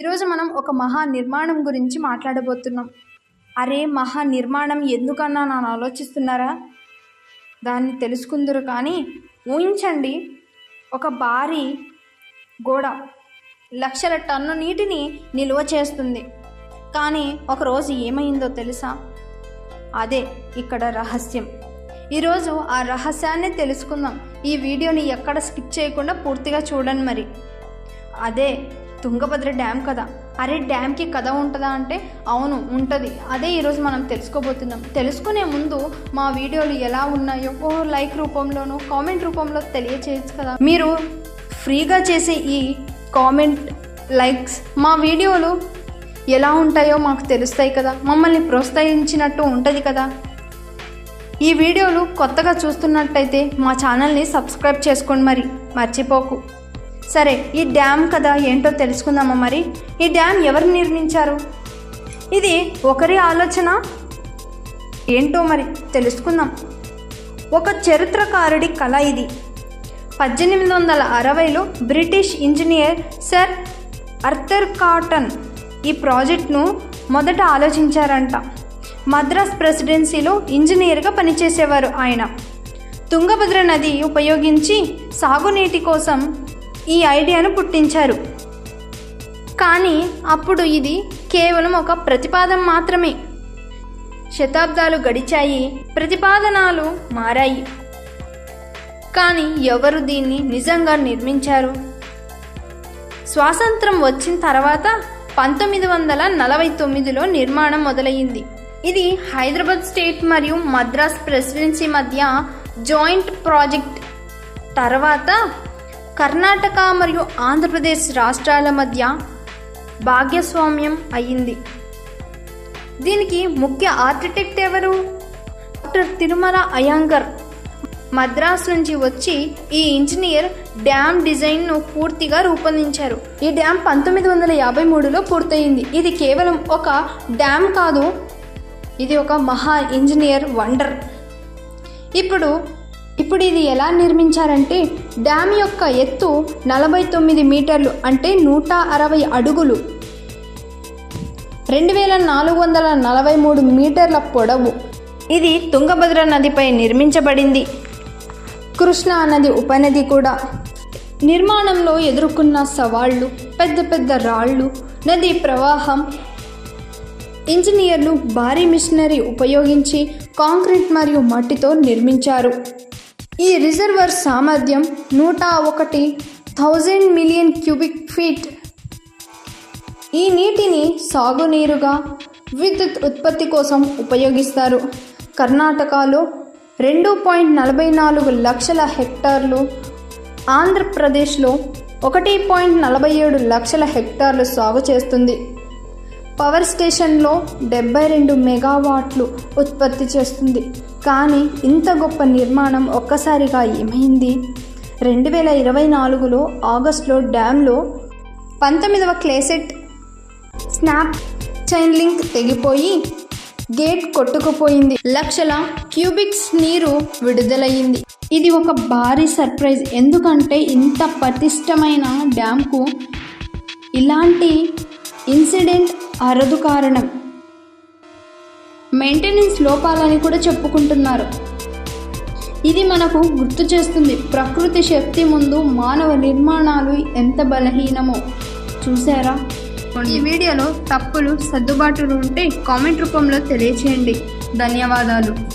ఈరోజు మనం ఒక మహా నిర్మాణం గురించి మాట్లాడబోతున్నాం. అరే మహా నిర్మాణం ఎందుకన్నా నన్ను ఆలోచిస్తున్నారా? దాన్ని తెలుసుకుందరు కానీ ఊహించండి. ఒక భారీ గోడ లక్షల టన్ను నీటిని నిల్వ చేస్తుంది. కానీ ఒకరోజు ఏమైందో తెలుసా? అదే ఇక్కడ రహస్యం. ఈరోజు ఆ రహస్యాన్ని తెలుసుకుందాం. ఈ వీడియోని ఎక్కడ స్కిప్ చేయకుండా పూర్తిగా చూడండి మరి. అదే తుంగభద్ర డ్యామ్ కదా? అరే డ్యామ్కి కథ ఉంటుందా అంటే అవును ఉంటుంది. అదే ఈరోజు మనం తెలుసుకోబోతున్నాం. తెలుసుకునే ముందు మా వీడియోలు ఎలా ఉన్నాయో ఓ లైక్ రూపంలోనూ కామెంట్ రూపంలో తెలియచేయచ్చు కదా. మీరు ఫ్రీగా చేసే ఈ కామెంట్ లైక్స్ మా వీడియోలు ఎలా ఉంటాయో మాకు తెలుస్తాయి కదా. మమ్మల్ని ప్రోత్సహించినట్టు ఉంటుంది కదా. ఈ వీడియోలు కొత్తగా చూస్తున్నట్టయితే మా ఛానల్ని సబ్స్క్రైబ్ చేసుకోండి మరి. మర్చిపోకు. సరే ఈ డ్యామ్ కదా ఏంటో తెలుసుకుందామా మరి? ఈ డ్యామ్ ఎవరు నిర్మించారు? ఇది ఒకరి ఆలోచన? ఏంటో మరి తెలుసుకుందాం. ఒక చరిత్రకారుడి కళ ఇది. పద్దెనిమిది వందల అరవైలో British engineer sir Arthur Cotton ఈ ప్రాజెక్ట్ను మొదట ఆలోచించారంట. మద్రాస్ ప్రెసిడెన్సీలో ఇంజనీర్గా పనిచేసేవారు ఆయన. తుంగభద్ర నది ఉపయోగించి సాగునీటి కోసం ఈ ఐడియాను పుట్టించారు. కానీ అప్పుడు ఇది కేవలం ఒక ప్రతిపాదన మాత్రమే. శతాబ్దాలు గడిచాయి ప్రతిపాదనాలు మారాయి. కానీ ఎవరు దీన్ని నిజంగా నిర్మించారు? స్వాతంత్రం వచ్చిన తర్వాత పంతొమ్మిది వందల నలభై తొమ్మిదిలో నిర్మాణం మొదలైంది ఇది హైదరాబాద్ స్టేట్ మరియు మద్రాస్ ప్రెసిడెన్సీ మధ్య జాయింట్ ప్రాజెక్ట్. తర్వాత కర్ణాటక మరియు ఆంధ్రప్రదేశ్ రాష్ట్రాల మధ్య భాగస్వామ్యం అయ్యింది. దీనికి ముఖ్య ఆర్కిటెక్ట్ ఎవరు? డాక్టర్ తిరుమల అయాంగర్ మద్రాస్ నుంచి వచ్చి ఈ ఇంజనీర్ డ్యామ్ డిజైన్ను పూర్తిగా రూపొందించారు. ఈ డ్యామ్ పంతొమ్మిది వందల యాభై మూడులో పూర్తయింది. ఇది కేవలం ఒక డ్యామ్ కాదు ఇది ఒక మహా ఇంజనీర్ వండర్. ఇప్పుడు ఇప్పుడు ఇది ఎలా నిర్మించారంటే డ్యామ్ యొక్క ఎత్తు నలభై తొమ్మిది మీటర్లు అంటే నూట అరవై అడుగులు. రెండు వేల నాలుగు వందల నలభై మూడు మీటర్ల పొడవు. ఇది తుంగభద్ర నదిపై నిర్మించబడింది. కృష్ణా నది ఉపనది కూడా. నిర్మాణంలో ఎదుర్కొన్న సవాళ్ళు పెద్ద పెద్ద రాళ్ళు నది ప్రవాహం. ఇంజనీర్లు భారీ మిషనరీ ఉపయోగించి కాంక్రీట్ మరియు మట్టితో నిర్మించారు. ఈ రిజర్వర్ సామర్థ్యం నూట ఒకటి థౌజండ్ మిలియన్ క్యూబిక్ ఫీట్. ఈ నీటిని సాగునీరుగా విద్యుత్ ఉత్పత్తి కోసం ఉపయోగిస్తారు. కర్ణాటకలో రెండు పాయింట్ నలభై నాలుగు లక్షల హెక్టార్లు ఆంధ్రప్రదేశ్లో ఒకటి పాయింట్ నలభై ఏడు లక్షల హెక్టార్లు సాగు చేస్తుంది. పవర్ స్టేషన్లో డెబ్బై రెండు మెగావాట్లు ఉత్పత్తి చేస్తుంది. కానీ ఇంత గొప్ప నిర్మాణం ఒక్కసారిగా ఏమైంది? రెండు వేల ఇరవై నాలుగులో ఆగస్టులో డ్యాంలో పంతొమ్మిదవ క్లేసెట్ స్నాప్ చైన్ లింక్ తెగిపోయి గేట్ కొట్టుకుపోయింది. లక్షల క్యూబిక్స్ నీరు విడుదలయ్యింది. ఇది ఒక భారీ సర్ప్రైజ్. ఎందుకంటే ఇంత పటిష్టమైన డ్యామ్కు ఇలాంటి ఇన్సిడెంట్ అరదు కారణం. మెయింటెనెన్స్ లోపాలని కూడా చెప్పుకుంటున్నారు. ఇది మనకు గుర్తు చేస్తుంది. ప్రకృతి శక్తి ముందు మానవ నిర్మాణాలు ఎంత బలహీనమో. చూసారా ఈ వీడియోలో తప్పులు సర్దుబాటులు ఉంటే కామెంట్ రూపంలో తెలియచేయండి. ధన్యవాదాలు.